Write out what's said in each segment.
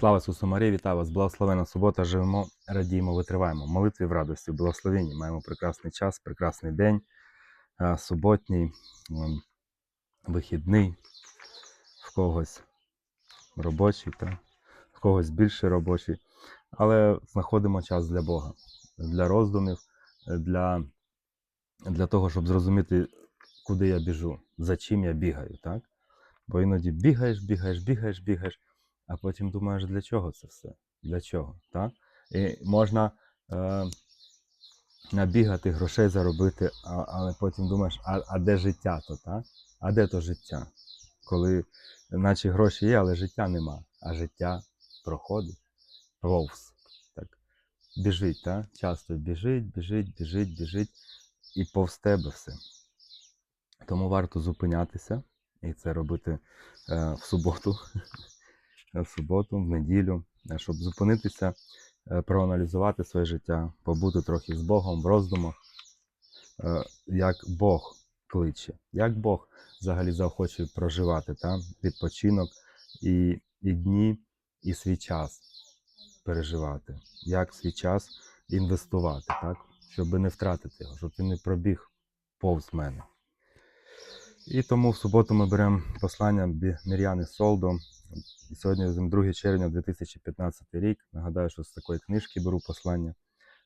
Слава Ісусу Марії, вітаю вас! Благословена субота, живемо, радіємо, витриваємо. Молитві в радості, в благословенні. Маємо прекрасний час, прекрасний день, е, суботній, вихідний, в когось робочий, та? в когось більше робочий. Але знаходимо час для Бога, для роздумів, для, для того, щоб зрозуміти, куди я біжу, за чим я бігаю. Так? Бо іноді бігаєш, бігаєш, бігаєш, бігаєш, а потім думаєш, для чого це все? Для чого? Так? І можна е, набігати, грошей заробити, а, але потім думаєш, а, а де життя то, так? А де то життя? Коли наче гроші є, але життя нема, а життя проходить, повз. Так? Біжить, так? часто біжить, біжить, біжить, біжить, і повз тебе все. Тому варто зупинятися і це робити е, в суботу, в суботу, в неділю, е, щоб зупинитися, е, проаналізувати своє життя, побути трохи з Богом в роздумах, е, як Бог кличе, як Бог взагалі заохочує проживати та? відпочинок і, і дні, і свій час переживати, як свій час інвестувати, так? щоб не втратити його, щоб він не пробіг повз мене. І тому в суботу ми беремо послання Мір'яни Солдо. І сьогодні 2 червня 2015 рік. Нагадаю, що з такої книжки беру послання.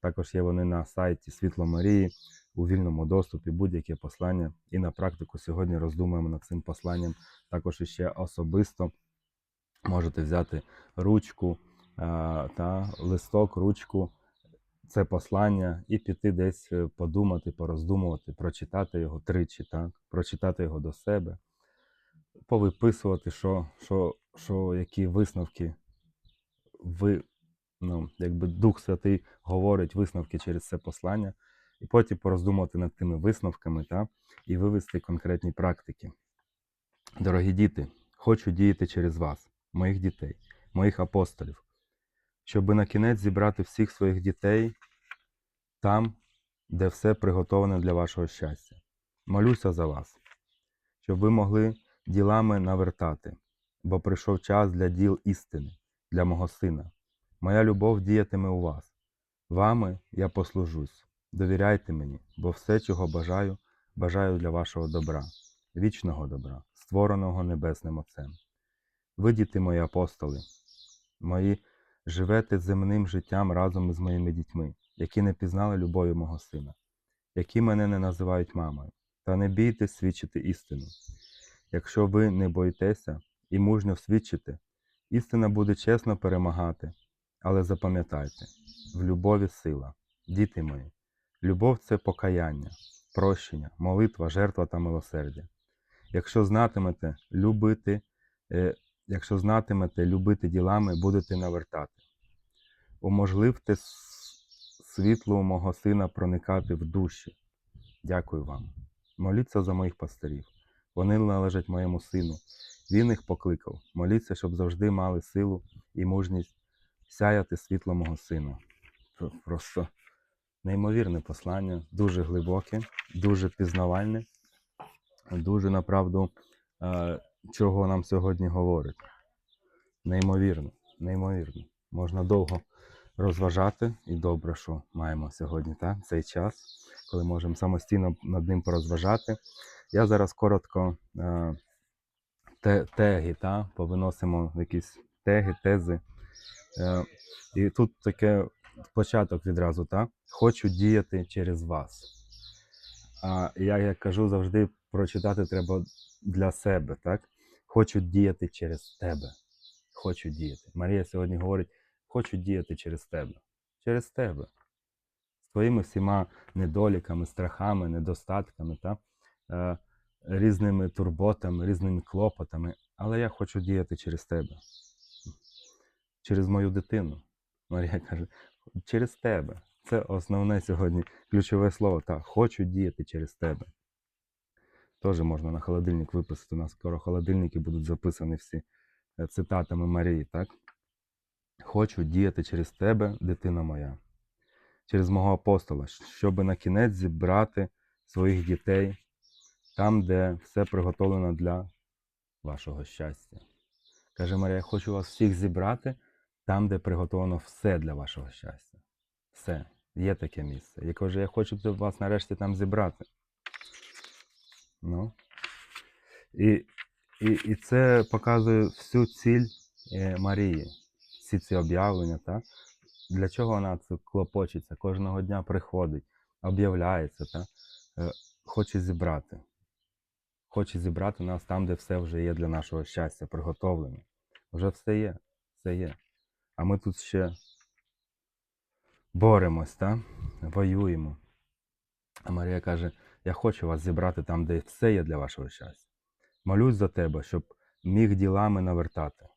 Також є вони на сайті Світло Марії у вільному доступі, будь-яке послання. І на практику сьогодні роздумуємо над цим посланням. Також іще особисто можете взяти ручку та листок, ручку, це послання і піти десь е, подумати, пороздумувати, прочитати його тричі, так? прочитати його до себе, повиписувати, що, що, що які висновки ви, ну, якби Дух Святий говорить висновки через це послання, і потім пороздумувати над тими висновками та? і вивести конкретні практики. Дорогі діти, хочу діяти через вас, моїх дітей, моїх апостолів, щоб на кінець зібрати всіх своїх дітей там, де все приготоване для вашого щастя. Молюся за вас, щоб ви могли ділами навертати, бо прийшов час для діл істини, для мого сина. Моя любов діятиме у вас. Вами я послужусь. Довіряйте мені, бо все, чого бажаю, бажаю для вашого добра, вічного добра, створеного Небесним Отцем. Ви, діти мої апостоли, мої живете земним життям разом із моїми дітьми, які не пізнали любові мого сина, які мене не називають мамою, та не бійтесь свідчити істину. Якщо ви не боїтеся і мужньо свідчите, істина буде чесно перемагати, але запам'ятайте, в любові сила, діти мої, любов це покаяння, прощення, молитва, жертва та милосердя. Якщо знатимете любити, е, якщо знатимете любити ділами, будете навертати. Уможливте світло мого сина проникати в душі. Дякую вам. Моліться за моїх пастирів. Вони належать моєму сину. Він їх покликав. Моліться, щоб завжди мали силу і мужність сяяти світло мого сина. Просто неймовірне послання, дуже глибоке, дуже пізнавальне, дуже направду, е, чого нам сьогодні говорить. Неймовірно, неймовірно. Можна довго розважати, і добре, що маємо сьогодні та, цей час, коли можемо самостійно над ним порозважати. Я зараз коротко е, те, теги та, повиносимо якісь теги, тези. Е, і тут таке початок відразу, та? хочу діяти через вас. А я як кажу, завжди прочитати треба для себе, так? Хочу діяти через тебе. Хочу діяти. Марія сьогодні говорить: хочу діяти через тебе. Через тебе. З твоїми всіма недоліками, страхами, недостатками, та? Е, різними турботами, різними клопотами. Але я хочу діяти через тебе. Через мою дитину. Марія каже, через тебе. Це основне сьогодні ключове слово. Так, хочу діяти через тебе. Теж можна на холодильник виписати. У нас скоро холодильники будуть записані всі е, цитатами Марії, так? Хочу діяти через тебе, дитина моя, через мого апостола, щоб на кінець зібрати своїх дітей там, де все приготовлено для вашого щастя. Каже Марія, я хочу вас всіх зібрати там, де приготовано все для вашого щастя. Все. Є таке місце. Я кажу, я хочу вас нарешті там зібрати. Ну. І, і, і це показує всю ціль е, Марії, всі ці об'явлення, так? Для чого вона це клопочеться? Кожного дня приходить, об'являється, так? Е, хоче зібрати. Хоче зібрати нас там, де все вже є для нашого щастя, приготовлено. Вже все є, все є. А ми тут ще боремось, так? воюємо. А Марія каже: Я хочу вас зібрати там, де все є для вашого щастя. Молюсь за тебе, щоб міг ділами навертати.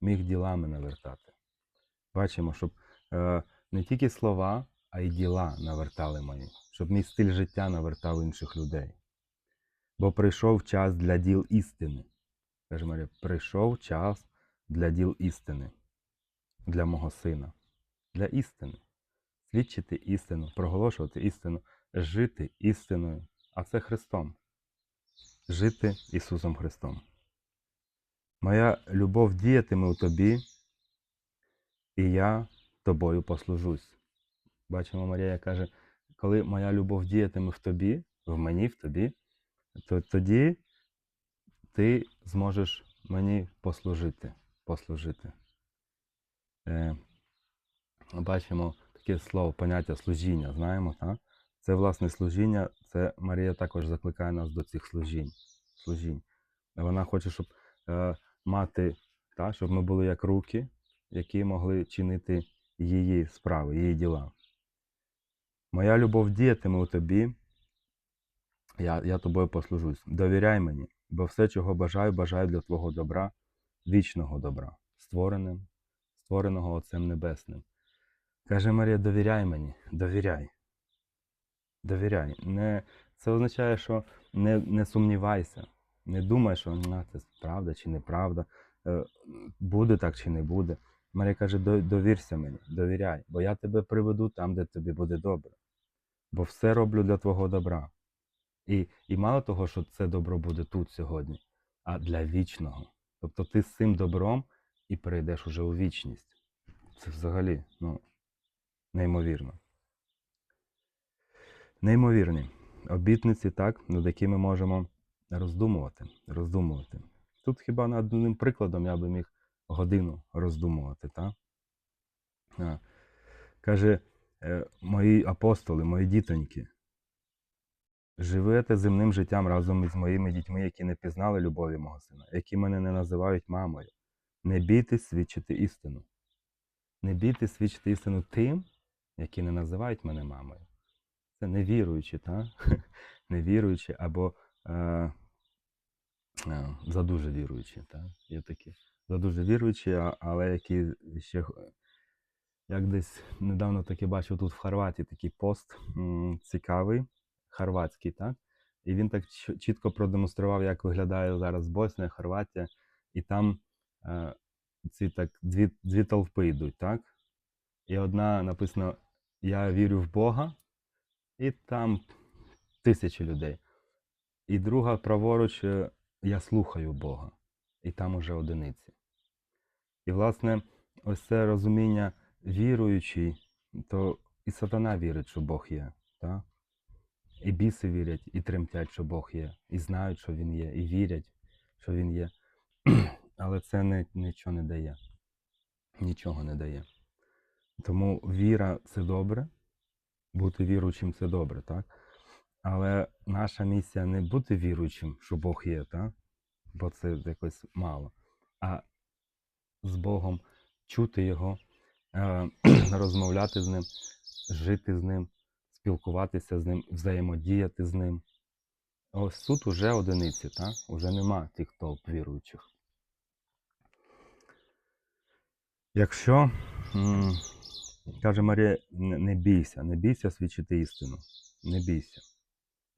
Міг ділами навертати. Бачимо, щоб е, не тільки слова, а й діла навертали мої, щоб мій стиль життя навертав інших людей. Бо прийшов час для діл істини. Каже Марія, прийшов час для діл істини, для мого сина, для істини. Свідчити істину, проголошувати істину, жити істиною, а це Христом. Жити Ісусом Христом. Моя любов діятиме у тобі, і я тобою послужусь. Бачимо, Марія каже, коли моя любов діятиме в тобі, в мені, в тобі, то тоді ти зможеш мені послужити. послужити. Е, бачимо таке слово, поняття служіння, знаємо, так? Це власне служіння, це Марія також закликає нас до цих служінь. служінь. Вона хоче, щоб е, мати, та, щоб ми були як руки, які могли чинити її справи, її діла. Моя любов діятиме у тобі, я, я тобою послужусь. Довіряй мені, бо все, чого бажаю, бажаю для твого добра, вічного добра, створеним, створеного Отцем Небесним. Каже Марія, довіряй мені, довіряй. Довіряй. Не, це означає, що не, не сумнівайся, не думай, що «Ну, це правда чи неправда, е, буде так чи не буде. Марія каже, довірся мені, довіряй, бо я тебе приведу там, де тобі буде добре. Бо все роблю для твого добра. І, і мало того, що це добро буде тут сьогодні, а для вічного. Тобто ти з цим добром і перейдеш уже у вічність. Це взагалі ну, неймовірно. Неймовірні обітниці, так, над якими можемо роздумувати. роздумувати. Тут хіба над одним прикладом я би міг годину роздумувати. Так? Каже, е, мої апостоли, мої дітоньки, живете земним життям разом із моїми дітьми, які не пізнали любові мого сина, які мене не називають мамою. Не бійтесь свідчити істину. Не бійтесь свідчити істину тим, які не називають мене мамою. Це невіруючі, та? невіруючі або е, е, задуже віруючі. Та? Є такі задуже віруючі, але які ще як десь недавно таки бачив тут в Хорватії такий пост цікавий, хорватський, так? І він так чітко продемонстрував, як виглядає зараз Боснія, Хорватія, і там е, ці так дві, дві толпи йдуть, так? І одна написано Я вірю в Бога, і там тисячі людей. І друга праворуч е, Я слухаю Бога, і там уже одиниці. І, власне, ось це розуміння віруючий, то і сатана вірить, що Бог є. Так? І біси вірять, і тремтять, що Бог є, і знають, що Він є, і вірять, що Він є. Але це не, нічого не дає. Нічого не дає. Тому віра це добре, бути віруючим це добре, так? Але наша місія не бути віруючим, що Бог є, так? бо це якось мало. А з Богом чути Його, е, розмовляти з Ним, жити з Ним, спілкуватися з Ним, взаємодіяти з Ним. Ось тут уже одиниці, так? Уже нема тих толп віруючих. Якщо, каже Марія, не бійся, не бійся свідчити істину. Не бійся.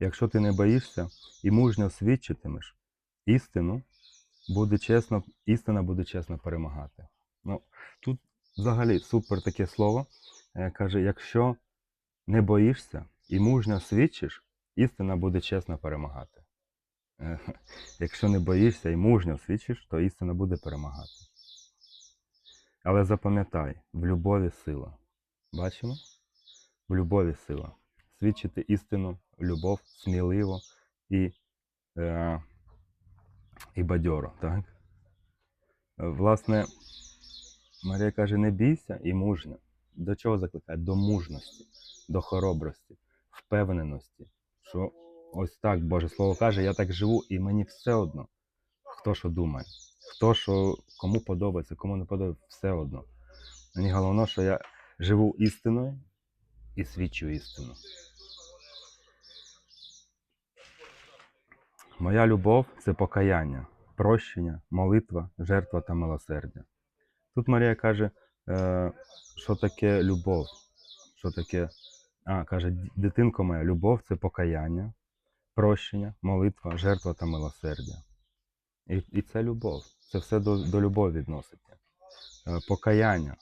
Якщо ти не боїшся і мужньо свідчитимеш істину, буде чесно, істина буде чесно перемагати. Ну, тут взагалі супер таке слово. Е, Каже, якщо не боїшся і мужньо свідчиш, істина буде чесно перемагати. Якщо не боїшся і мужньо свідчиш, то істина буде перемагати. Але запам'ятай, в любові сила. Бачимо? В любові сила. Свідчити істину, любов сміливо і, е, і бадьоро. Так? Власне, Марія каже: не бійся і мужня. До чого закликає? До мужності, до хоробрості, впевненості, що ось так Боже Слово каже, я так живу, і мені все одно, хто що думає, хто що кому подобається, кому не подобається, все одно. Мені головне, що я живу істиною і свідчу істину. Моя любов це покаяння, прощення, молитва, жертва та милосердя. Тут Марія каже, е, що таке любов, що таке, а, каже, дитинко моя, любов це покаяння, прощення, молитва, жертва та милосердя. І, і це любов. Це все до, до любові відноситься. Е, покаяння,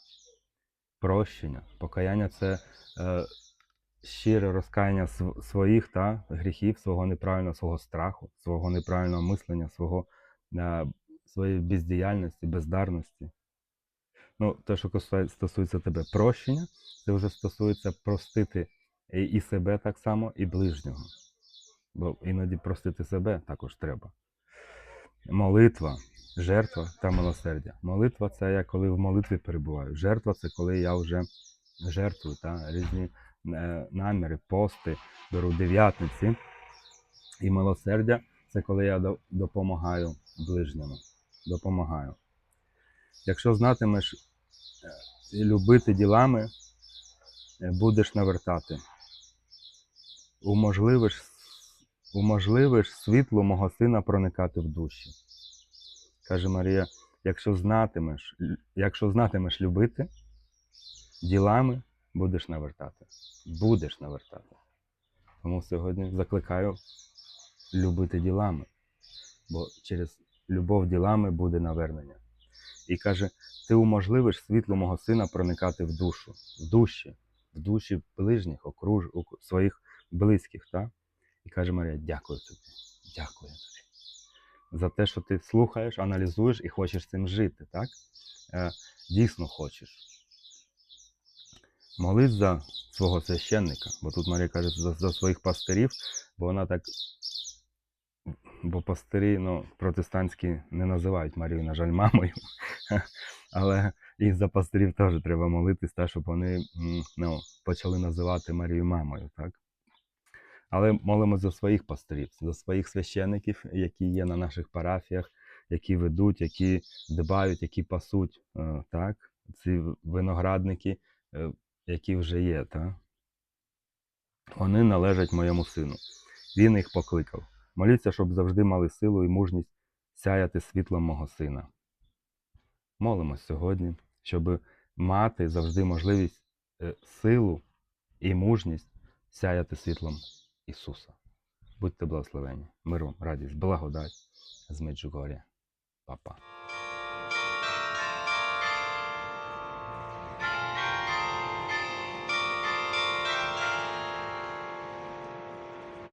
прощення. Покаяння це е, щире розкаяння св- своїх та, гріхів, свого неправильного, свого страху, свого неправильного мислення, свого, е, своєї бездіяльності, бездарності. Ну, те, що стосується тебе прощення, це вже стосується простити і, себе так само, і ближнього. Бо іноді простити себе також треба. Молитва, жертва та милосердя. Молитва це я коли в молитві перебуваю. Жертва це коли я вже жертвую та, різні е, наміри, пости, беру дев'ятниці. І милосердя це коли я до- допомагаю ближньому. Допомагаю. Якщо знатимеш любити ділами, е, будеш навертати. Уможливиш, уможливиш світло мого сина проникати в душі. Каже Марія, якщо знатимеш, якщо знатимеш любити, ділами будеш навертати. Будеш навертати. Тому сьогодні закликаю любити ділами, бо через любов ділами буде навернення. І каже, ти уможливиш світло мого сина проникати в душу, в душі, в душі ближніх, окруж, своїх близьких. Та? І каже Марія, дякую тобі, дякую тобі. За те, що ти слухаєш, аналізуєш і хочеш цим жити, так? Е, дійсно хочеш. Молись за свого священника, бо тут Марія каже за, за своїх пастирів, бо вона так. Бо пастирі ну, протестантські не називають Марію, на жаль, мамою. Але і за пастирів теж треба молитись, та, щоб вони ну, почали називати Марію мамою. Так? Але молимо за своїх пастирів, за своїх священників, які є на наших парафіях, які ведуть, які дбають, які пасуть. е, Так? Ці виноградники, е, які вже є. Так? Вони належать моєму сину. Він їх покликав. Моліться, щоб завжди мали силу і мужність сяяти світлом мого сина. Молимось сьогодні, щоб мати завжди можливість е, силу і мужність сяяти світлом Ісуса. Будьте благословені. миром, радість, благодать з Меджугоря. Па-па.